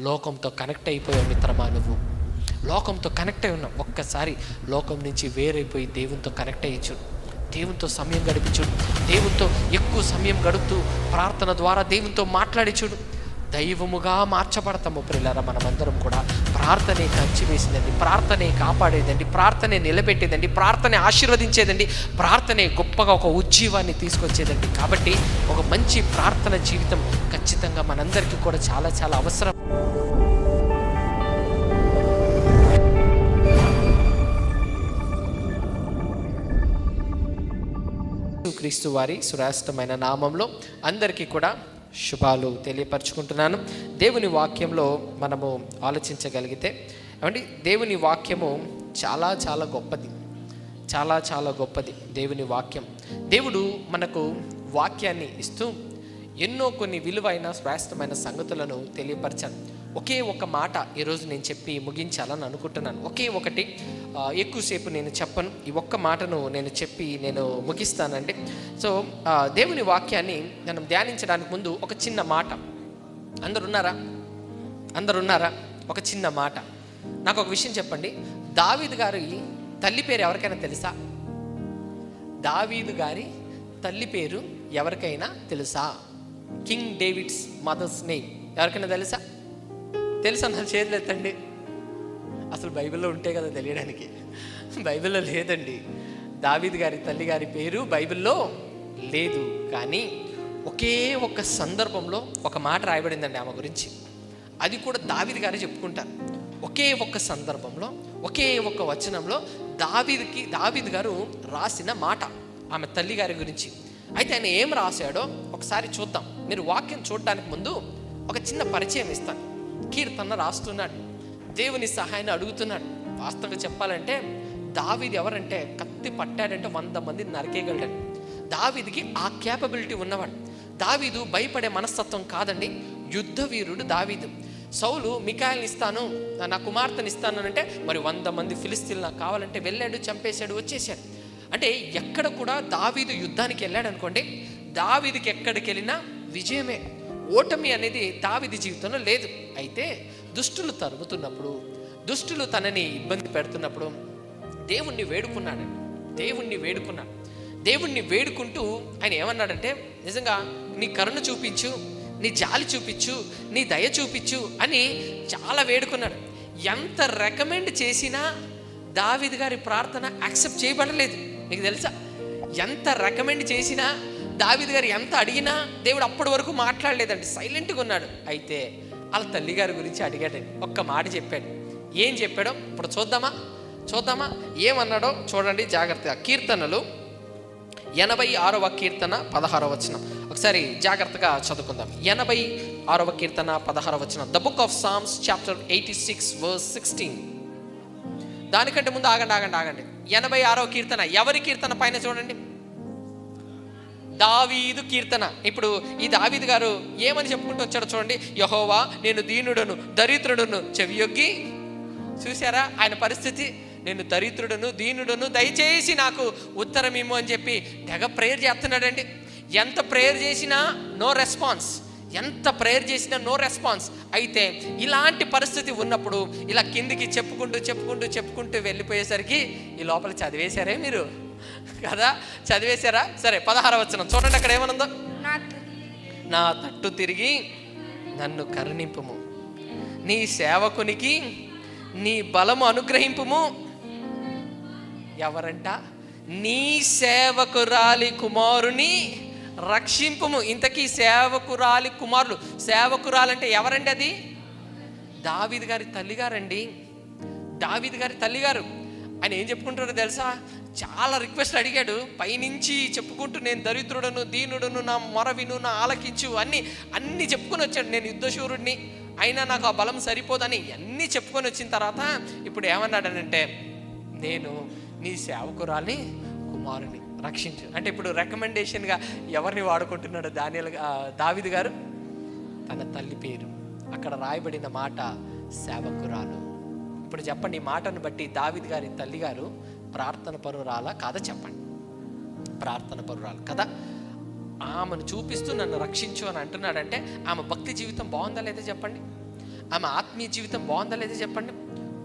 లోకంతో కనెక్ట్ అయిపోయావు మిత్రమా నువ్వు. లోకంతో కనెక్ట్ అయి ఉన్నావు. ఒక్కసారి లోకం నుంచి వేరైపోయి దేవునితో కనెక్ట్ అయ్యి చూడు. దేవునితో సమయం గడిపించుడు దేవునితో ఎక్కువ సమయం గడుపుతూ ప్రార్థన ద్వారా దేవునితో మాట్లాడి చూడు. దైవముగా మార్చబడతాము ప్రిల్లర మనమందరం కూడా. ప్రార్థనే కంచివేసిందండి. ప్రార్థనే కాపాడేదండి. ప్రార్థనే నిలబెట్టేదండి. ప్రార్థనే ఆశీర్వదించేదండి. ప్రార్థనే గొప్పగా ఒక ఉజ్జీవాన్ని తీసుకొచ్చేదండి. కాబట్టి ఒక మంచి ప్రార్థన జీవితం ఖచ్చితంగా మనందరికీ కూడా చాలా చాలా అవసరం. క్రీస్తు వారి సురాష్టమైన నామంలో అందరికీ కూడా శుభాలు తెలియపరచుకుంటున్నాను. దేవుని వాక్యంలో మనము ఆలోచించగలిగితే ఏమండి? దేవుని వాక్యము చాలా చాలా గొప్పది. చాలా చాలా గొప్పది దేవుని వాక్యం. దేవుడు మనకు వాక్యాన్ని ఇస్తూ ఎన్నో కొన్ని విలువైన శ్రేష్టమైన సంగతులను తెలియపరచాను ఒకే ఒక మాట ఈరోజు నేను చెప్పి ముగించాలని అనుకుంటున్నాను. ఒకే ఒకటి ఎక్కువసేపు నేను చెప్పను. ఈ ఒక్క మాటను నేను చెప్పి నేను ముగిస్తానండి. సో దేవుని వాక్యాన్ని మనం ధ్యానించడానికి ముందు ఒక చిన్న మాట. అందరున్నారా? అందరున్నారా? ఒక చిన్న మాట. నాకు ఒక విషయం చెప్పండి. దావీద్ గారి తల్లి పేరు ఎవరికైనా తెలుసా? దావీదు గారి తల్లి పేరు ఎవరికైనా తెలుసా? కింగ్ డేవిడ్స్ మదర్స్ నేమ్ ఎవరికైనా తెలుసా? తెలుసా నా చేతులు ఎత్తండి. అసలు బైబిల్లో ఉంటే కదా తెలియడానికి. బైబిల్లో లేదండి. దావీద్ గారి తల్లి గారి పేరు బైబిల్లో లేదు. కానీ ఒకే ఒక్క సందర్భంలో ఒక మాట రాయబడిందండి ఆమె గురించి. అది కూడా దావీద్ గారే చెప్పుకుంటారు. ఒకే ఒక్క సందర్భంలో ఒకే ఒక్క వచనంలో దావీద్కి దావీద్ గారు రాసిన మాట ఆమె తల్లి గారి గురించి. అయితే ఆయన ఏం రాశాడో ఒకసారి చూద్దాం. మీరు వాక్యం చూడడానికి ముందు ఒక చిన్న పరిచయం ఇస్తాను. కీర్తన రాస్తున్నాడు. దేవుని సహాయాన్ని అడుగుతున్నాడు. వాస్తవంగా చెప్పాలంటే దావిది ఎవరంటే కత్తి పట్టాడంటే వంద మంది నరికేయగలడు. దావిదికి ఆ క్యాపబిలిటీ ఉన్నవాడు. దావీదు భయపడే మనస్తత్వం కాదండి యుద్ధ వీరుడు దావీదు. సౌలు మికాయల్ని ఇస్తాను నా కుమార్తెని ఇస్తాను అంటే మరి వంద మంది ఫిలిస్తీన్లు నాకు కావాలంటే వెళ్ళాడు చంపేశాడు వచ్చేసాడు అంటే ఎక్కడ కూడా దావీదు యుద్ధానికి వెళ్ళాడు అనుకోండి దావీదికి ఎక్కడికి వెళ్ళినా విజయమే. ఓటమి అనేది దావిది జీవితంలో లేదు. అయితే దుష్టులు తరుముతున్నప్పుడు దుష్టులు తనని ఇబ్బంది పెడుతున్నప్పుడు దేవుణ్ణి వేడుకున్నాడు. దేవుణ్ణి వేడుకున్నాడు దేవుణ్ణి వేడుకుంటూ ఆయన ఏమన్నాడంటే నిజంగా నీ కరుణ చూపించు నీ జాలి చూపించు నీ దయ చూపించు అని చాలా వేడుకున్నాడు. ఎంత రికమెండ్ చేసినా దావిద్ గారి ప్రార్థన యాక్సెప్ట్ చేయబడలేదు. నీకు తెలుసా? ఎంత రికమెండ్ చేసినా దావిద్ గారు ఎంత అడిగినా దేవుడు అప్పటి వరకు మాట్లాడలేదండి. సైలెంట్గా ఉన్నాడు. అయితే వాళ్ళ తల్లిగారి గురించి అడిగాడండి. ఒక్క మాట చెప్పాడు. ఏం చెప్పాడో ఇప్పుడు చూద్దామా? చూద్దామా? ఏమన్నాడో చూడండి జాగ్రత్తగా. కీర్తనలు ఎనభై ఆరవ కీర్తన పదహారవ వచనం. ఒకసారి జాగ్రత్తగా చదువుకుందాం. ఎనభై ఆరవ కీర్తన పదహారవ వచనం. The book of Psalms chapter eighty six verse sixteen దానికంటే ముందు ఆగండి ఆగండి ఆగండి. ఎనభై ఆరవ కీర్తన. ఎవరి కీర్తన పైన చూడండి. దావీదు కీర్తన. ఇప్పుడు ఈ దావీదు గారు ఏమని చెప్పుకుంటూ వచ్చాడో చూడండి. యహోవా నేను దీనుడను దరిద్రుడును చెవియొగ్గి. చూసారా ఆయన పరిస్థితి నేను దరిద్రుడను దీనుడను దయచేసి నాకు ఉత్తరం ఇమ్ము అని చెప్పి తెగ ప్రేయర్ చేస్తున్నాడండి. ఎంత ప్రేయర్ చేసినా నో రెస్పాన్స్. ఎంత ప్రేయర్ చేసినా నో రెస్పాన్స్. అయితే ఇలాంటి పరిస్థితి ఉన్నప్పుడు ఇలా కిందికి చెప్పుకుంటూ చెప్పుకుంటూ చెప్పుకుంటూ వెళ్ళిపోయేసరికి ఈ లోపల చదివేశారే మీరు? కదా? చదివేశారా? సరే పదహార వచనం. చూడండి అక్కడ ఏమనుందో. నా నా తట్టు తిరిగి నన్ను కరుణింపుము. నీ సేవకునికి నీ బలము అనుగ్రహింపుము. ఎవరంట? నీ సేవకురాలి కుమారుని రక్షింపుము. ఇంతకీ సేవకురాలి కుమారులు సేవకురాలంటే ఎవరండి అది? దావీద్ గారి తల్లిగారండి. దావీద్ గారి తల్లిగారు. ఆయన ఏం చెప్పుకుంటారో తెలుసా? చాలా రిక్వెస్ట్ అడిగాడు. పైనుంచి చెప్పుకుంటూ నేను దరిద్రుడను దీనుడును నా మొర విను నా ఆలకించు అన్ని అన్ని చెప్పుకొని వచ్చాడు. నేను యుద్ధశూరుడిని అయినా నాకు ఆ బలం సరిపోదని అన్నీ చెప్పుకొని వచ్చిన తర్వాత ఇప్పుడు ఏమన్నాడనంటే నేను నీ సేవకురాల్ని కుమారుని రక్షించు. అంటే ఇప్పుడు రికమెండేషన్గా ఎవరిని వాడుకుంటున్నాడు? దానియల్ దావిద్ గారు? తన తల్లి పేరు. అక్కడ రాయబడిన మాట సేవకురాలు. ఇప్పుడు చెప్పండి ఈ మాటను బట్టి దావిద్ గారి తల్లిగారు ప్రార్థన పరురాలా కాదా చెప్పండి. ప్రార్థన పరురాలు కదా. ఆమెను చూపిస్తూ నన్ను రక్షించు అని అంటున్నాడంటే ఆమె భక్తి జీవితం బాగుందా లేదా చెప్పండి. ఆమె ఆత్మీయ జీవితం బాగుందా లేదా చెప్పండి.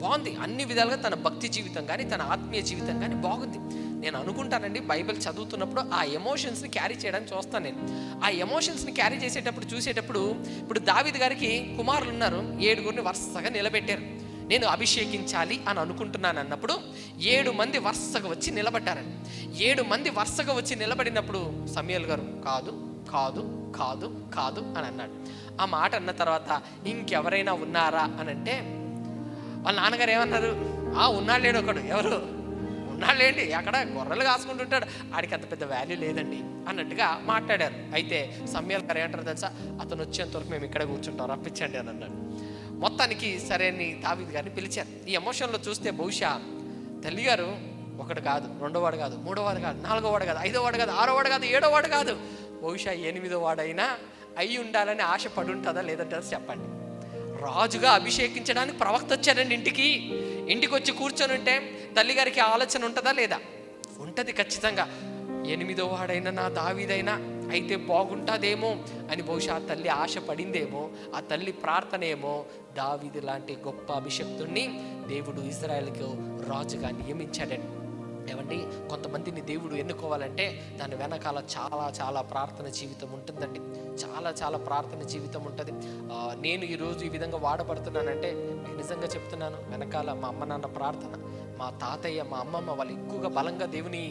బాగుంది. అన్ని విధాలుగా తన భక్తి జీవితం కానీ తన ఆత్మీయ జీవితం కానీ బాగుంది. నేను అనుకుంటానండి బైబిల్ చదువుతున్నప్పుడు ఆ ఎమోషన్స్ని క్యారీ చేయడానికి చూస్తాను నేను. ఆ ఎమోషన్స్ని క్యారీ చేసేటప్పుడు చూసేటప్పుడు ఇప్పుడు దావిద్ గారికి కుమారులు ఉన్నారు. ఏడుగురిని వరుసగా నిలబెట్టారు. నేను అభిషేకించాలి అని అనుకుంటున్నాను అన్నప్పుడు ఏడు మంది వరుసగా వచ్చి నిలబడ్డారండి. ఏడు మంది వరుసగా వచ్చి నిలబడినప్పుడు సమయల్ గారు కాదు కాదు కాదు కాదు అని అన్నాడు. ఆ మాట అన్న తర్వాత ఇంకెవరైనా ఉన్నారా అని అంటే వాళ్ళ నాన్నగారు ఏమన్నారు? ఆ ఉన్నాడు లేడు ఒకడు. ఎవరు? ఉన్నాళ్ళేంటి అక్కడ గొర్రెలు కాసుకుంటుంటాడు. ఆడికి అంత పెద్ద వాల్యూ లేదండి అన్నట్టుగా మాట్లాడారు. అయితే సమ్యాల్ గారు ఏంటారు తెలుసా? అతను వచ్చేంత వరకు మేము ఇక్కడ కూర్చుంటాం. రప్పించండి అని అన్నాడు. మొత్తానికి సరే అని దావీద్ గారిని పిలిచారు. ఈ ఎమోషన్లో చూస్తే బహుశా తల్లిగారు ఒకటి కాదు రెండోవాడు కాదు మూడోవాడు కాదు నాలుగోవాడు కాదు ఐదోవాడు కాదు ఆరోవాడు కాదు ఏడోవాడు కాదు. బహుశా ఎనిమిదో వాడైనా అయి ఉండాలని ఆశపడి ఉంటుందా లేదంటే చెప్పండి. రాజుగా అభిషేకించడానికి ప్రవక్త వచ్చారండి ఇంటికి. ఇంటికి వచ్చి కూర్చొని ఉంటే తల్లిగారికి ఆలోచన ఉంటుందా లేదా? ఉంటుంది ఖచ్చితంగా. ఎనిమిదో వాడైనా నా దావీదైనా అయితే బాగుంటుందేమో అని బహుశా ఆ తల్లి ఆశ పడిందేమో ఆ తల్లి ప్రార్థన ఏమో దావిది లాంటి గొప్ప అభిషక్తుణ్ణి దేవుడు ఇజ్రాయెల్కి రాజుగా నియమించాడండి ఏమండి? కొంతమందిని దేవుడు ఎన్నుకోవాలంటే దాని వెనకాల చాలా చాలా ప్రార్థన జీవితం ఉంటుందండి. చాలా చాలా ప్రార్థన జీవితం ఉంటుంది. నేను ఈరోజు ఈ విధంగా వాడబడుతున్నానంటే నేను నిజంగా చెప్తున్నాను వెనకాల మా అమ్మ నాన్న ప్రార్థన మా తాతయ్య మా అమ్మమ్మ వాళ్ళు ఎక్కువగా బలంగా దేవుని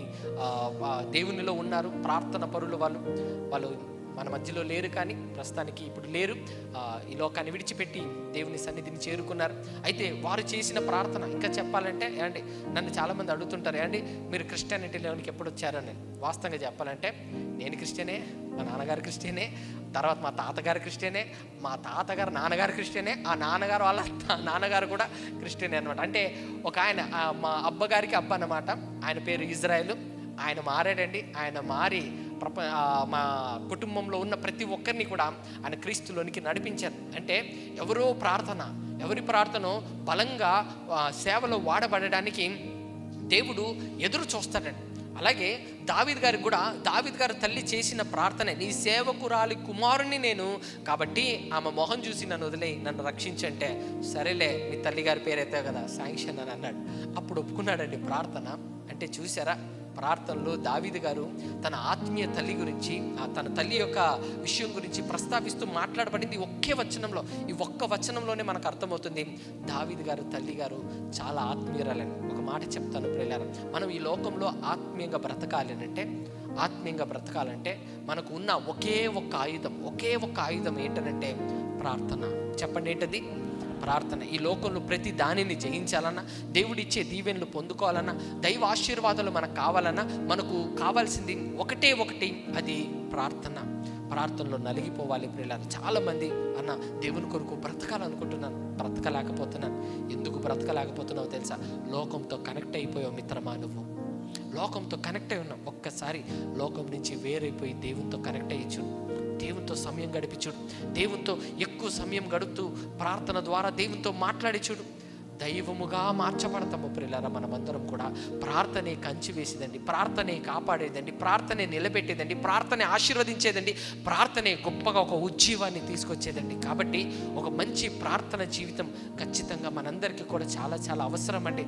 దేవునిలో ఉన్నారు ప్రార్థన పరులు వాళ్ళు. వాళ్ళు మన మధ్యలో లేరు కానీ ప్రస్తుతానికి ఇప్పుడు లేరు. ఈ లోకాన్ని విడిచిపెట్టి దేవుని సన్నిధిని చేరుకున్నారు. అయితే వారు చేసిన ప్రార్థన ఇంకా చెప్పాలంటే ఏమండి నన్ను చాలామంది అడుగుతుంటారు ఏమండి మీరు క్రిస్టియానిటీలోనికి ఎప్పుడు వచ్చారని వాస్తవంగా చెప్పాలంటే నేను క్రిస్టియనే మా నాన్నగారు క్రిస్టియనే తర్వాత మా తాతగారు క్రిస్టియనే మా తాతగారు నాన్నగారు క్రిస్టియనే ఆ నాన్నగారు వాళ్ళ నాన్నగారు కూడా క్రిస్టియనే అనమాట అంటే ఒక ఆయన మా అబ్బగారికి అబ్బ అన్నమాట. ఆయన పేరు ఇజ్రాయెల్. ఆయన మారాడండి. ఆయన మారి ప్రప మా కుటుంబంలో ఉన్న ప్రతి ఒక్కరిని కూడా ఆయన క్రీస్తులోనికి నడిపించారు. అంటే ఎవరో ప్రార్థన ఎవరి ప్రార్థన బలంగా సేవలో వాడబడడానికి దేవుడు ఎదురు చూస్తాడండి. అలాగే దావిద్ గారికి కూడా దావిద్ గారి తల్లి చేసిన ప్రార్థన నీ సేవకురాలి కుమారుని నేను కాబట్టి ఆమె మొహం చూసి నన్ను వదిలే నన్ను రక్షించంటే సరేలే మీ తల్లి గారి పేరైతే కదా శాంక్షన్ అని అన్నాడు. అప్పుడు ఒప్పుకున్నాడండి ప్రార్థన. అంటే చూసారా ప్రార్థనలో దావిది గారు తన ఆత్మీయ తల్లి గురించి ఆ తన తల్లి యొక్క విషయం గురించి ప్రస్తావిస్తూ మాట్లాడబడింది ఒకే వచనంలో. ఈ ఒక్క వచనంలోనే మనకు అర్థమవుతుంది దావిది గారు తల్లి గారు చాలా ఆత్మీయురాలని. ఒక మాట చెప్తాను ప్రియులారా మనం ఈ లోకంలో ఆత్మీయంగా బ్రతకాలి అంటే ఆత్మీయంగా బ్రతకాలంటే మనకు ఉన్న ఒకే ఒక్క ఆయుధం ఒకే ఒక్క ఆయుధం ఏంటనంటే ప్రార్థన. చెప్పండి ఏంటది? ప్రార్థన. ఈ లోకంలో ప్రతి దానిని జయించాలన్నా దేవుడిచ్చే దీవెనలు పొందుకోవాలన్నా దైవ ఆశీర్వాదాలు మనకు కావాలన్నా మనకు కావాల్సింది ఒకటే ఒకటి అది ప్రార్థన. ప్రార్థనలో నలిగిపోవాలి ప్రియులారు. చాలామంది అన్న దేవుని కొరకు బ్రతకాలనుకుంటున్నాను బ్రతకలేకపోతున్నాను. ఎందుకు బ్రతకలేకపోతున్నావు తెలుసా? లోకంతో కనెక్ట్ అయిపోయావు మిత్రమా నువ్వు. లోకంతో కనెక్ట్ అయి ఉన్నావు ఒక్కసారి లోకం నుంచి వేరైపోయి దేవునితో కనెక్ట్ అయ్యి దేవునితో సమయం గడిపి చూడు దేవునితో ఎక్కువ సమయం గడుపుతూ ప్రార్థన ద్వారా దేవునితో మాట్లాడి చూడు దైవముగా మార్చబడతాము ప్రిల్లర మనమందరం కూడా. ప్రార్థనే కంచి వేసేదండి ప్రార్థనే కాపాడేదండి ప్రార్థనే నిలబెట్టేదండి ప్రార్థనే ఆశీర్వదించేదండి ప్రార్థనే గొప్పగా ఒక ఉజ్జీవాన్ని తీసుకొచ్చేదండి. కాబట్టి ఒక మంచి ప్రార్థన జీవితం ఖచ్చితంగా మనందరికీ కూడా చాలా చాలా అవసరం అండి